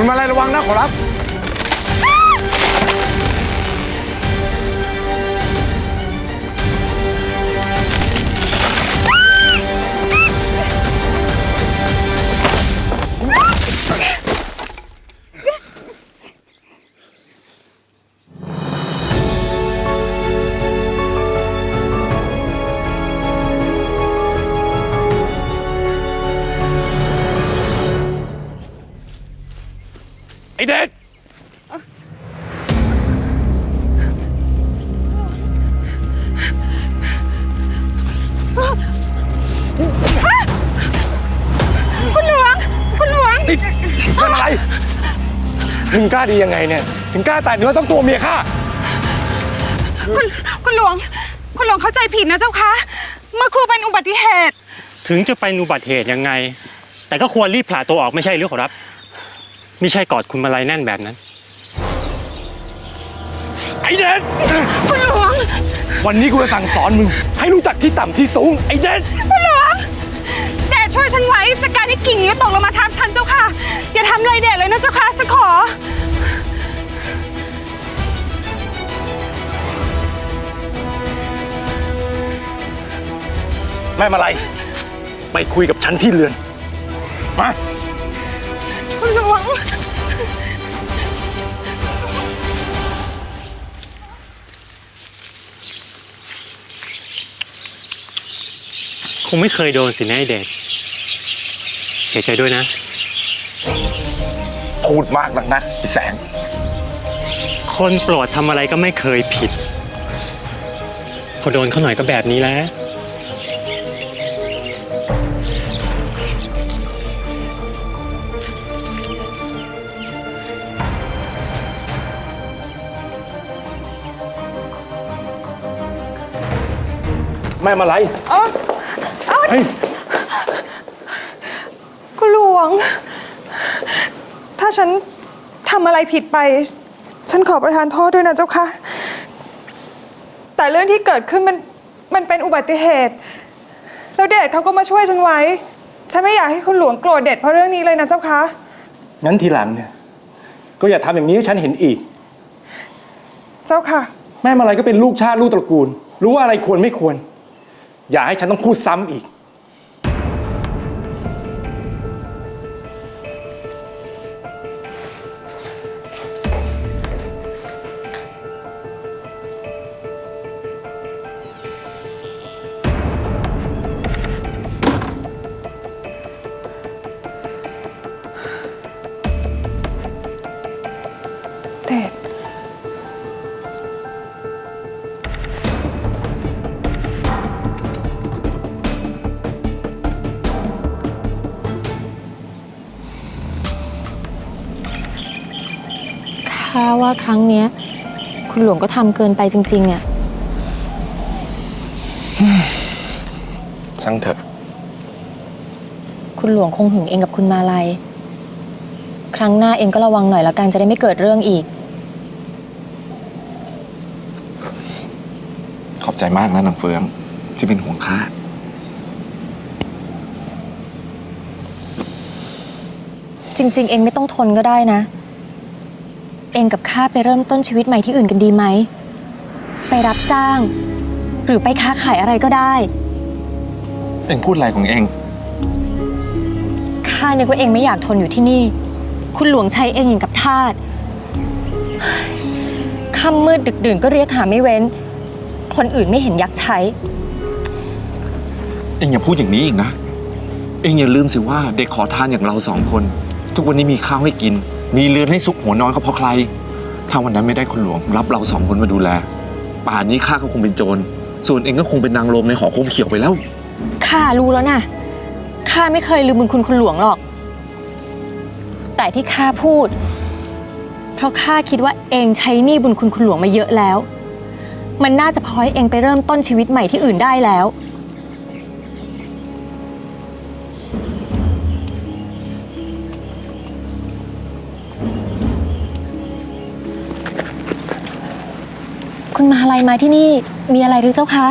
คุณมาลัยระวังนะขอรับ ไอเด็ดคุณหลวง คุณหลวง ติดทำอะไรมึงกล้าดียังไงเนี่ย ถึงกล้าแต่เนื้อต้องตัวเมียข้า คุณ คุณหลวง คุณหลวงเข้าใจผิดนะเจ้าคะ เมื่อครูเป็นอุบัติเหตุ ถึงจะเป็นอุบัติเหตุยังไง แต่ก็ควรรีบผ่าตัวออกไม่ใช่หรือขอรับ ไม่ใช่กอดคุณมาลัยแน่นแบบนั้น ไอเด็ดคุณหลวง วันนี้กูจะสั่งสอนมึง ให้รู้จักที่ต่ำที่สูง ไอเด็ดคุณหลวงแดดช่วยฉันไว้จากการที่กิ่งนี้ตกลงมาทับฉันเจ้าค่ะ อย่าทำอะไรแดดเลยนะเจ้าค่ะฉันขอ แม่มาลัยไปคุยกับฉันที่เรือน มา คงไม่เคยโดนสินะไอเดชเสียใจด้วยนะ พูดมากนักนะไอแสง คนโปรดทำอะไรก็ไม่เคยผิด พอโดนเขาหน่อยก็แบบนี้แหล้ว แม่มาลัยเอ้าเอ้า เฮ้ยคุณหลวง ถ้าฉันทำอะไรผิดไป ฉันขอประทานโทษด้วยนะเจ้าค่ะ แต่เรื่องที่เกิดขึ้นมันมันเป็นอุบัติเหตุ แล้วเดชเขาก็มาช่วยฉันไว้ ฉันไม่อยากให้คุณหลวงโกรธเดชเพราะเรื่องนี้เลยนะเจ้าค่ะ งั้นทีหลังเนี่ย ก็อย่าทำอย่างนี้ให้ฉันเห็นอีก เจ้าค่ะ แม่มาลัยก็เป็นลูกชาติลูกตระกูล รู้ว่าอะไรควรไม่ควร อย่าให้ฉันต้องพูดซ้ำอีก ข้าว่าครั้งเนี้ย คุณหลวงก็ทำเกินไปจริงๆอะช่างเถอะ คุณหลวงคงหึงเองกับคุณมาลัย ครั้งหน้าเองก็ระวังหน่อยละกันจะได้ไม่เกิดเรื่องอีก ขอบใจมากนะนางเฟือง ที่เป็นห่วงข้า จริง ๆ เองไม่ต้องทนก็ได้นะ เองกับข้าไปเริ่มต้นชีวิตใหม่ที่อื่นกันดีไหม ไปรับจ้าง หรือไปค้าขายอะไรก็ได้ เอ็งพูดอะไรของเอ็งข้านึกว่าเองไม่อยากทนอยู่ที่นี่ คุณหลวงใช้เองอย่างกับทาสเฮ้ยค่ำมืดดึกดื่นก็เรียกหาไม่เว้น คนอื่นไม่เห็นยักษ์ใช้ เอ็งอย่าพูดอย่างนี้อีกนะ เอ็งอย่าลืมสิว่าเด็กขอทานอย่างเราสองคน ทุกวันนี้มีข้าวให้กิน มีเรือนให้ซุกหัวนอนก็เพราะใคร ถ้าวันนั้นไม่ได้คุณหลวง รับเราสองคนมาดูแล ป่านนี้ข้าก็คงเป็นโจร ส่วนเองก็คงเป็นนางโรมในหอคุ้มเขียวไปแล้ว ข้ารู้แล้วนะข้าไม่เคยลืมบุญคุณคุณหลวงหรอก แต่ที่ข้าพูด เพราะข้าคิดว่าเองใช้หนี้บุญคุณคุณหลวงมาเยอะแล้ว มันน่าจะพอให้เองไปเริ่มต้นชีวิตใหม่ที่อื่นได้แล้ว คุณมาอะไรมาที่นี่มีอะไรหรือเจ้าคะ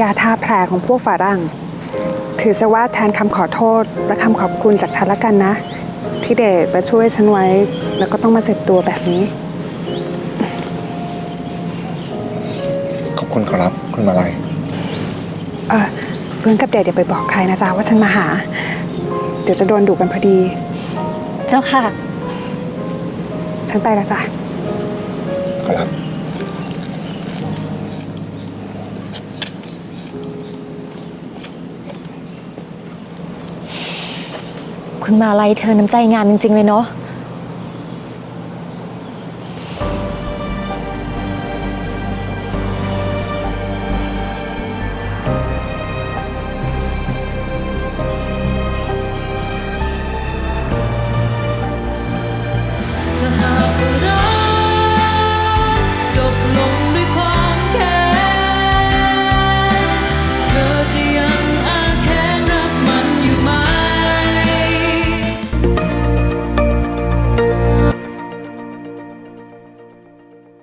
ยาทาแผลของพวกฝรั่ง ถือซะว่าแทนคำขอโทษ และคำขอบคุณจากฉันละกันนะ ที่เดชมาช่วยฉันไว้ แล้วก็ต้องมาเจ็บตัวแบบนี้ ขอบคุณครับคุณมาลัยเออเพื่อนกับเดชอย่าไปบอกใครนะจ๊ะว่าฉันมาหา เดี๋ยวจะโดนดุกันพอดี เจ้าค่ะ ฉันไปแล้วจ้ะ ครับคุณมาลัยเธอน้ำใจงานจริง ๆ เลยเนาะ